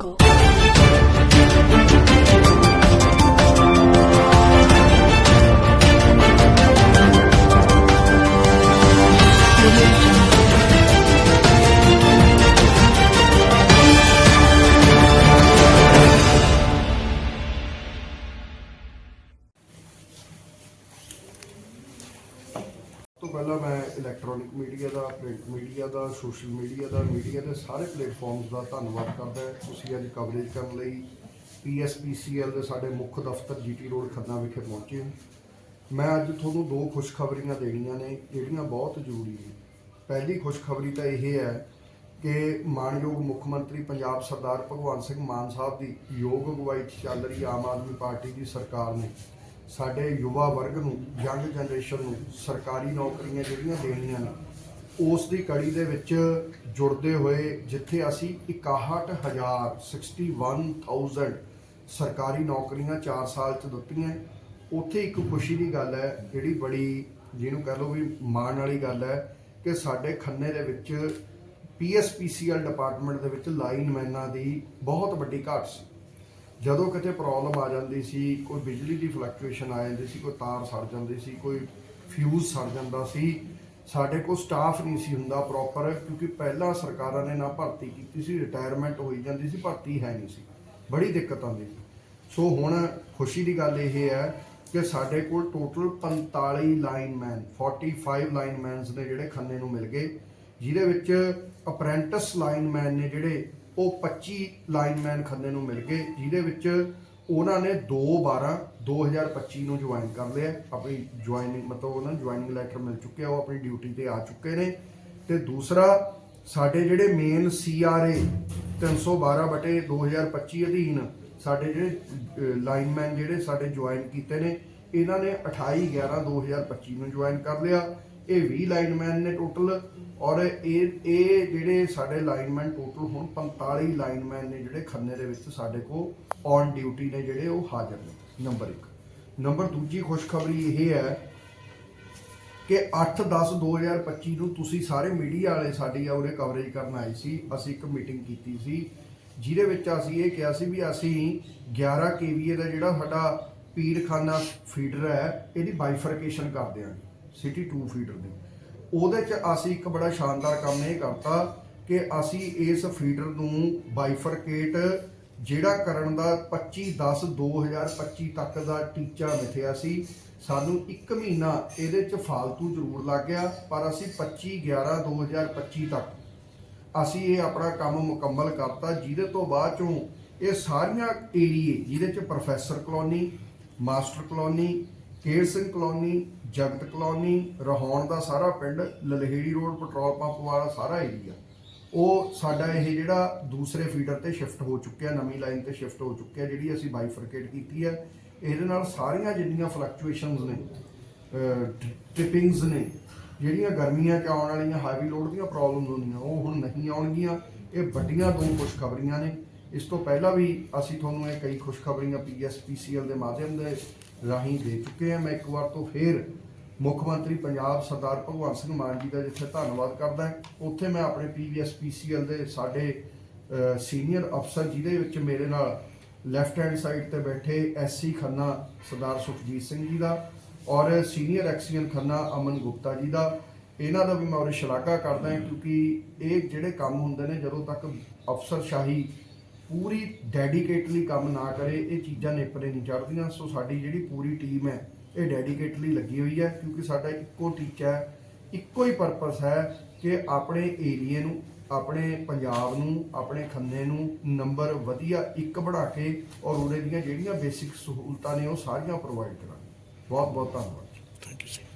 ਤੋਂ electronic media ਦਾ print media ਦਾ ਸੋਸ਼ਲ ਮੀਡੀਆ ਦਾ ਮੀਡੀਆ ਦੇ ਸਾਰੇ ਪਲੇਟਫਾਰਮਸ ਦਾ ਧੰਨਵਾਦ ਕਰਦਾ ਹਾਂ। ਤੁਸੀਂ ਅੱਜ ਕਵਰੇਜ ਕਰਨ ਲਈ ਪੀਐਸਪੀਸੀਐਲ ਦੇ ਸਾਡੇ ਮੁੱਖ ਦਫ਼ਤਰ ਜੀਟੀ ਰੋਡ ਖੰਨਾ ਵਿਖੇ ਪਹੁੰਚੇ ਹੋ ਮੈਂ ਅੱਜ ਤੁਹਾਨੂੰ ਦੋ ਖੁਸ਼ਖਬਰੀਆਂ ਦੇਣੀਆਂ ਨੇ, ਜਿਹੜੀਆਂ ਬਹੁਤ ਜ਼ਰੂਰੀ ਨੇ ਪਹਿਲੀ ਖੁਸ਼ਖਬਰੀ ਤਾਂ ਇਹ ਹੈ ਕਿ ਮਾਨਯੋਗ ਮੁੱਖ ਮੰਤਰੀ ਪੰਜਾਬ ਸਰਦਾਰ ਭਗਵੰਤ ਸਿੰਘ ਮਾਨ ਸਾਹਿਬ ਦੀ ਯੋਗ ਅਗਵਾਈ 'ਚ ਚੱਲ ਰਹੀ ਆਮ ਆਦਮੀ ਪਾਰਟੀ ਦੀ ਸਰਕਾਰ ਨੇ ਸਾਡੇ ਯੁਵਾ ਵਰਗ ਨੂੰ, ਯੰਗ ਜਨਰੇਸ਼ਨ ਨੂੰ ਸਰਕਾਰੀ ਨੌਕਰੀਆਂ ਜਿਹੜੀਆਂ ਦੇਣੀਆਂ ਨੇ, ਉਸ ਦੀ ਕੜੀ ਦੇ ਵਿੱਚ ਜੁੜਦੇ ਹੋਏ ਜਿੱਥੇ ਅਸੀਂ 61000 61000 ਸਰਕਾਰੀ ਨੌਕਰੀਆਂ 4 ਸਾਲ ਚ ਦਿੱਤੀਆਂ, ਉੱਥੇ ਇੱਕ ਖੁਸ਼ੀ ਦੀ ਗੱਲ ਹੈ, ਜਿਹੜੀ ਬੜੀ ਜਿਹਨੂੰ ਕਹ ਲਓ ਵੀ ਮਾਣ ਵਾਲੀ ਗੱਲ ਹੈ, ਕਿ ਸਾਡੇ ਖੰਨੇ ਦੇ ਵਿੱਚ ਪੀਐਸਪੀਸੀਐਲ ਡਿਪਾਰਟਮੈਂਟ ਦੇ ਵਿੱਚ ਲਾਈਨਮੈਨਾਂ ਦੀ ਬਹੁਤ ਵੱਡੀ ਘਾਟ ਸੀ। ਜਦੋਂ ਕਿਤੇ ਪ੍ਰੋਬਲਮ ਆ ਜਾਂਦੀ ਸੀ, ਕੋਈ ਬਿਜਲੀ ਦੀ ਫਲਕਚੁਏਸ਼ਨ ਆ ਜਾਂਦੀ ਸੀ, ਕੋਈ ਤਾਰ ਸੜ ਜਾਂਦੀ ਸੀ, ਕੋਈ ਫਿਊਜ਼ ਸੜ ਜਾਂਦਾ ਸੀ, ਸਾਡੇ ਕੋਲ ਸਟਾਫ ਨਹੀਂ ਸੀ ਹੁੰਦਾ ਪ੍ਰੋਪਰ ਕਿਉਂਕਿ ਪਹਿਲਾਂ ਸਰਕਾਰਾਂ ਨੇ ਨਾ ਭਰਤੀ ਕੀਤੀ ਸੀ ਰਿਟਾਇਰਮੈਂਟ ਹੋਈ ਜਾਂਦੀ ਸੀ, ਭਰਤੀ ਹੈ ਨਹੀਂ ਸੀ। ਬੜੀ ਦਿੱਕਤ ਆਉਂਦੀ ਸੀ। ਸੋ ਹੁਣ ਖੁਸ਼ੀ ਦੀ ਗੱਲ ਇਹ ਹੈ ਕਿ ਸਾਡੇ ਕੋਲ ਟੋਟਲ 45 ਲਾਈਨਮੈਨ 45 ਲਾਈਨਮੈਨਸ ਨੇ ਜਿਹੜੇ ਖੰਨੇ ਨੂੰ ਮਿਲ ਗਏ, ਜਿਹਦੇ ਵਿੱਚ ਅਪ੍ਰੈਂਟਿਸ ਲਾਈਨਮੈਨ ਨੇ ਜਿਹੜੇ ਉਹ 25 ਲਾਈਨਮੈਨ ਖੰਨੇ ਨੂੰ ਮਿਲ ਗਏ, ਜਿਹਦੇ ਵਿੱਚ ਉਹਨਾਂ ਨੇ 2 12 2025 ਨੂੰ ਜੁਆਇਨ ਕਰ ਲਿਆ। ਆਪਣੀ ਜੁਆਇਨਿੰਗ ਮਤਲਬ ਉਹਨਾਂ ਨੂੰ ਜੁਆਇਨਿੰਗ ਲੈਟਰ ਮਿਲ ਚੁੱਕਿਆ, ਉਹ ਆਪਣੀ ਡਿਊਟੀ ਤੇ ਆ ਚੁੱਕੇ ਨੇ। ਤੇ ਦੂਸਰਾ, ਸਾਡੇ ਜਿਹੜੇ ਮੇਨ ਸੀਆਰਏ 312 ਬਟੇ 2025 ਅਧੀਨ ਸਾਡੇ ਜਿਹੜੇ ਲਾਈਨਮੈਨ ਜਿਹੜੇ ਸਾਡੇ ਜੁਆਇਨ ਕੀਤੇ ਨੇ, ਇਹਨਾਂ ਨੇ 28 11 2025 ਨੂੰ ਜੁਆਇਨ ਕਰ ਲਿਆ। ਇਹ 20 ਲਾਈਨਮੈਨ ਨੇ ਟੋਟਲ ਔਰ ਇਹ ਇਹ ਜਿਹੜੇ ਸਾਡੇ ਲਾਈਨਮੈਨ ਟੋਟਲ ਹੁਣ 45 ਲਾਈਨਮੈਨ ਨੇ ਜਿਹੜੇ ਖੰਨੇ ਦੇ ਵਿੱਚ ਸਾਡੇ ਕੋਲ ਔਨ ਡਿਊਟੀ ਨੇ ਜਿਹੜੇ, ਉਹ ਹਾਜ਼ਰ ਨੇ। ਨੰਬਰ 1 ਨੰਬਰ ਦੂਜੀ ਖੁਸ਼ਖਬਰੀ ਇਹ ਹੈ ਕਿ 8/10/2025 ਨੂੰ ਤੁਸੀਂ ਸਾਰੇ ਮੀਡੀਆ ਵਾਲੇ ਸਾਡੀ ਆ ਉਰੇ ਕਵਰੇਜ ਕਰਨ ਆਏ ਸੀ। ਅਸੀਂ ਇੱਕ ਮੀਟਿੰਗ ਕੀਤੀ ਸੀ, ਜਿਹਦੇ ਵਿੱਚ ਅਸੀਂ ਇਹ ਕਿਹਾ ਸੀ ਵੀ ਅਸੀਂ 11 ਕੇਵੀਏ ਦਾ ਜਿਹੜਾ ਸਾਡਾ ਪੀਰਖਾਨਾ ਫੀਡਰ ਹੈ, ਇਹਦੀ ਬਾਈਫਰਕੇਸ਼ਨ ਕਰ ਦਿਆਂਗੇ। ਸਿਟੀ 2 ਫੀਡਰ ਦੀ। ਉਹਦੇ 'ਚ ਅਸੀਂ ਇੱਕ ਬੜਾ ਸ਼ਾਨਦਾਰ ਕੰਮ ਇਹ ਕਰਤਾ ਕਿ ਅਸੀਂ ਇਸ ਫੀਡਰ ਨੂੰ ਬਾਈਫਰਕੇਟ ਜਿਹੜਾ ਕਰਨ ਦਾ 25/10/2025 ਤੱਕ ਦਾ ਟੀਚਾ ਮਿਥਿਆ ਸੀ। ਸਾਨੂੰ 1 ਮਹੀਨਾ ਇਹਦੇ 'ਚ ਫਾਲਤੂ ਜ਼ਰੂਰ ਲੱਗ ਗਿਆ, ਪਰ ਅਸੀਂ 25/11/2025 ਤੱਕ ਅਸੀਂ ਇਹ ਆਪਣਾ ਕੰਮ ਮੁਕੰਮਲ ਕਰਤਾ, ਜਿਹਦੇ ਤੋਂ ਬਾਅਦ ਚੋਂ ਇਹ ਸਾਰੀਆਂ ਏਰੀਏ ਜਿਹਦੇ 'ਚ professor colony master colony Ker Singh colony Jagat colony, Rahaun ਦਾ ਸਾਰਾ ਪਿੰਡ, ਲਲਹੇੜੀ ਰੋਡ, ਪੈਟਰੋਲ ਪੰਪ ਵਾਲਾ ਸਾਰਾ ਏਰੀਆ ਉਹ ਸਾਡਾ ਇਹ ਜਿਹੜਾ ਦੂਸਰੇ ਫੀਡਰ ਤੇ ਸ਼ਿਫਟ ਹੋ ਚੁੱਕਿਆ, ਨਵੀਂ ਲਾਈਨ ਤੇ ਸ਼ਿਫਟ ਹੋ ਚੁੱਕਿਆ, ਜਿਹੜੀ ਅਸੀਂ ਬਾਈਫਰਕੇਟ ਕੀਤੀ ਹੈ। ਇਹਦੇ ਨਾਲ ਸਾਰੀਆਂ ਜਿੰਨੀਆਂ ਫਲਕਚੁਏਸ਼ਨਸ ਨੇ ਟਿਪਿੰਗਸ ਨੇ, ਜਿਹੜੀਆਂ ਗਰਮੀਆਂ 'ਚ ਆਉਣ ਵਾਲੀਆਂ ਹਾਈਵੇ ਲੋਡ ਦੀਆਂ ਪ੍ਰੋਬਲਮਸ ਹੁੰਦੀਆਂ, ਉਹ ਹੁਣ ਨਹੀਂ ਆਉਣਗੀਆਂ। ਇਹ ਵੱਡੀਆਂ ਦੋ ਖੁਸ਼ਖਬਰੀਆਂ ਨੇ। ਇਸ ਤੋਂ ਪਹਿਲਾਂ ਵੀ ਅਸੀਂ ਤੁਹਾਨੂੰ ਇਹ ਕਈ ਖੁਸ਼ਖਬਰੀਆਂ ਪੀਐਸਪੀਸੀਐਲ ਦੇ ਮਾਧਿਅਮ ਦੇ ਰਾਹੀਂ ਦੇ ਚੁੱਕੇ ਹਾਂ। ਮੈਂ ਇੱਕ ਵਾਰ ਤੋਂ ਫੇਰ ਮੁੱਖ ਮੰਤਰੀ ਪੰਜਾਬ ਸਰਦਾਰ ਭਗਵੰਤ ਸਿੰਘ ਮਾਨ ਜੀ ਦਾ ਜਿੱਥੇ ਧੰਨਵਾਦ ਕਰਦਾ ਉੱਥੇ ਮੈਂ ਆਪਣੇ ਪੀਵੀਐਸਪੀਸੀਐਲ ਦੇ ਸਾਡੇ ਸੀਨੀਅਰ ਅਫਸਰ ਜਿਹਦੇ ਵਿੱਚ ਮੇਰੇ ਨਾਲ ਲੈਫਟ ਹੈਂਡ ਸਾਈਡ ਤੇ ਬੈਠੇ ਐਸਸੀ ਖੰਨਾ ਸਰਦਾਰ ਸੁਖਜੀਤ ਸਿੰਘ ਜੀ ਦਾ ਔਰ ਸੀਨੀਅਰ ਐਕਸੀਅਨ ਖੰਨਾ ਅਮਨ ਗੁਪਤਾ ਜੀ ਦਾ। ਇਹਨਾਂ ਦਾ ਵੀ ਮੈਂ ਉਹਦੇ ਸ਼ਲਾਘਾ ਕਰਦਾ ਹਾਂ ਕਿਉਂਕਿ ਇਹ ਜਿਹੜੇ ਕੰਮ ਹੁੰਦੇ ਨੇ, ਜਦੋਂ ਤੱਕ ਅਫਸਰਸ਼ਾਹੀ ਪੂਰੀ ਡੈਡੀਕੇਟਲੀ ਕੰਮ ਨਾ ਕਰੇ, ਇਹ ਚੀਜ਼ਾਂ ਨੇਪਰੇ ਨਹੀਂ ਚੜਦੀਆਂ ਸੋ ਸਾਡੀ ਜਿਹੜੀ ਪੂਰੀ ਟੀਮ ਹੈ, ਇਹ ਡੈਡੀਕੇਟਲੀ ਲੱਗੀ ਹੋਈ ਹੈ, ਕਿਉਂਕਿ ਸਾਡਾ ਇੱਕੋ ਟੀਚਾ ਹੈ, ਇੱਕੋ ਹੀ ਪਰਪਸ ਹੈ ਕਿ ਆਪਣੇ ਏਰੀਏ ਨੂੰ, ਆਪਣੇ ਪੰਜਾਬ ਨੂੰ, ਆਪਣੇ ਖੰਨੇ ਨੂੰ ਨੰਬਰ ਵਧੀਆ ਇੱਕ ਬਣਾ ਕੇ ਔਰ ਉਹਦੇ ਦੀਆਂ ਜਿਹੜੀਆਂ ਬੇਸਿਕ ਸਹੂਲਤਾਂ ਨੇ, ਉਹ ਸਾਰੀਆਂ ਪ੍ਰੋਵਾਈਡ ਕਰਾਂ ਬਹੁਤ ਬਹੁਤ ਧੰਨਵਾਦ। Thank you sir